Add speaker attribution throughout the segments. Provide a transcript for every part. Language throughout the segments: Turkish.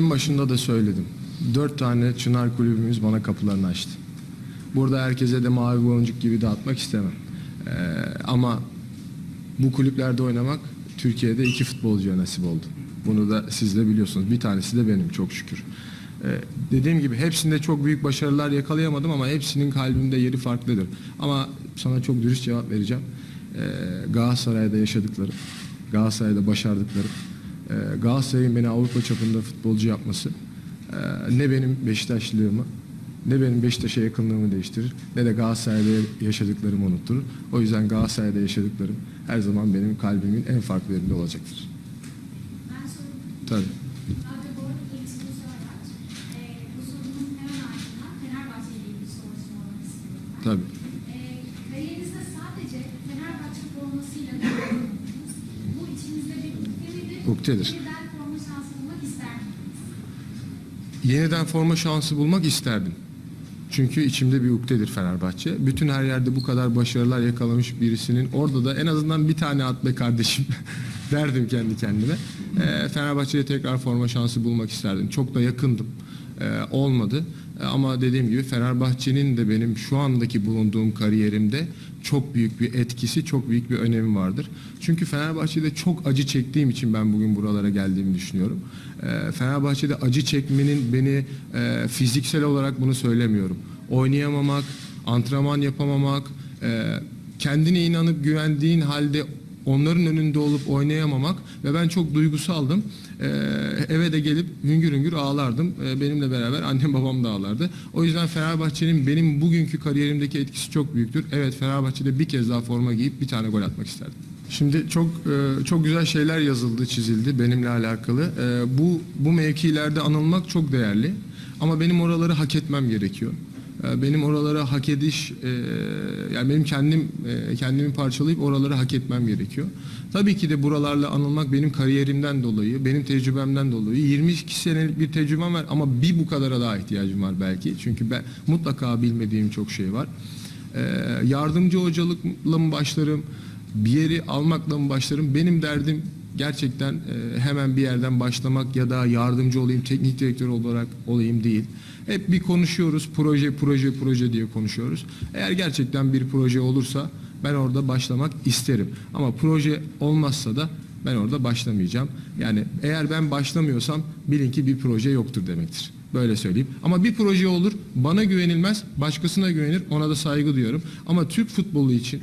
Speaker 1: En başında da söyledim. Dört tane Çınar kulübümüz bana kapılarını açtı. Burada herkese de mavi boncuk gibi dağıtmak istemem. Ee, ama bu kulüplerde oynamak Türkiye'de iki futbolcuya nasip oldu. Bunu da siz de biliyorsunuz. Bir tanesi de benim çok şükür. Ee, dediğim gibi hepsinde çok büyük başarılar yakalayamadım ama hepsinin kalbimde yeri farklıdır. Ama sana çok dürüst cevap vereceğim. Ee, Galatasaray'da yaşadıklarım, Galatasaray'da başardıklarım, Galatasaray'ın beni Avrupa çapında futbolcu yapması ee, ne benim Beşiktaşlığımı ne benim Beşiktaş'a yakınlığımı değiştirir ne de Galatasaray'da yaşadıklarımı unutturur. O yüzden Galatasaray'da yaşadıklarım her zaman benim kalbimin en farklı yerinde olacaktır.
Speaker 2: Ben.
Speaker 1: Tabii.
Speaker 2: E, ben.
Speaker 1: Tabii.
Speaker 2: E, kariyerinizde sadece Fenerbahçe formasıyla Bu içinizde bir
Speaker 1: Ukdedir. Yeniden forma şansı bulmak isterdim. Çünkü içimde bir ukdedir Fenerbahçe. Bütün her yerde bu kadar başarılar yakalamış birisinin orada da en azından bir tane at be kardeşim derdim kendi kendime. Ee, Fenerbahçe'de tekrar forma şansı bulmak isterdim. Çok da yakındım. Ee, olmadı. Ee, ama dediğim gibi Fenerbahçe'nin de benim şu andaki bulunduğum kariyerimde çok büyük bir etkisi, çok büyük bir önemi vardır. Çünkü Fenerbahçe'de çok acı çektiğim için ben bugün buralara geldiğimi düşünüyorum. Ee, Fenerbahçe'de acı çekmenin beni e, fiziksel olarak bunu söylemiyorum. Oynayamamak, antrenman yapamamak, e, kendine inanıp güvendiğin halde onların önünde olup oynayamamak ve ben çok duygusaldım. Ee, eve de gelip hüngür hüngür ağlardım. Ee, benimle beraber annem babam da ağlardı. O yüzden Fenerbahçe'nin benim bugünkü kariyerimdeki etkisi çok büyüktür. Evet Fenerbahçe'de bir kez daha forma giyip bir tane gol atmak isterdim. Şimdi çok e, çok güzel şeyler yazıldı, çizildi benimle alakalı. E, bu bu mevkilerde anılmak çok değerli. Ama benim oraları hak etmem gerekiyor. E, Benim oraları hak ediş, e, yani benim kendim e, kendimi parçalayıp oraları hak etmem gerekiyor. Tabii ki de buralarla anılmak benim kariyerimden dolayı, benim tecrübemden dolayı 22 senelik bir tecrübem var ama bir bu kadara daha ihtiyacım var belki. Çünkü ben mutlaka bilmediğim çok şey var. E, Yardımcı hocalıkla mı başlarım, bir yeri almakla mı başlarım? Benim derdim gerçekten e, hemen bir yerden başlamak ya da yardımcı olayım, teknik direktör olarak olayım değil. Hep bir konuşuyoruz, proje, proje, proje diye konuşuyoruz. Eğer gerçekten bir proje olursa ben orada başlamak isterim. Ama proje olmazsa da ben orada başlamayacağım. Yani eğer ben başlamıyorsam bilin ki bir proje yoktur demektir. Böyle söyleyeyim. Ama bir proje olur, bana güvenilmez, başkasına güvenir, ona da saygı duyuyorum. Ama Türk futbolu için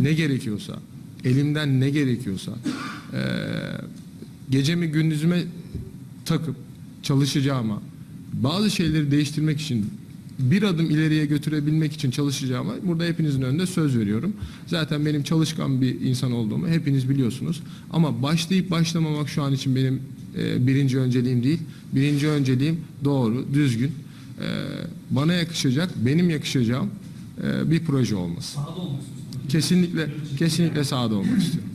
Speaker 1: ne gerekiyorsa, elimden ne gerekiyorsa, eee, gecemi gündüzüme takıp çalışacağıma, bazı şeyleri değiştirmek için bir adım ileriye götürebilmek için çalışacağıma burada hepinizin önünde söz veriyorum. Zaten benim çalışkan bir insan olduğumu hepiniz biliyorsunuz. Ama başlayıp başlamamak şu an için benim e, birinci önceliğim değil. Birinci önceliğim doğru, düzgün, e, bana yakışacak, benim yakışacağım e, bir proje olması.
Speaker 3: Sahada olmak istiyorsunuz.
Speaker 1: Kesinlikle, kesinlikle sahada olmak istiyorum.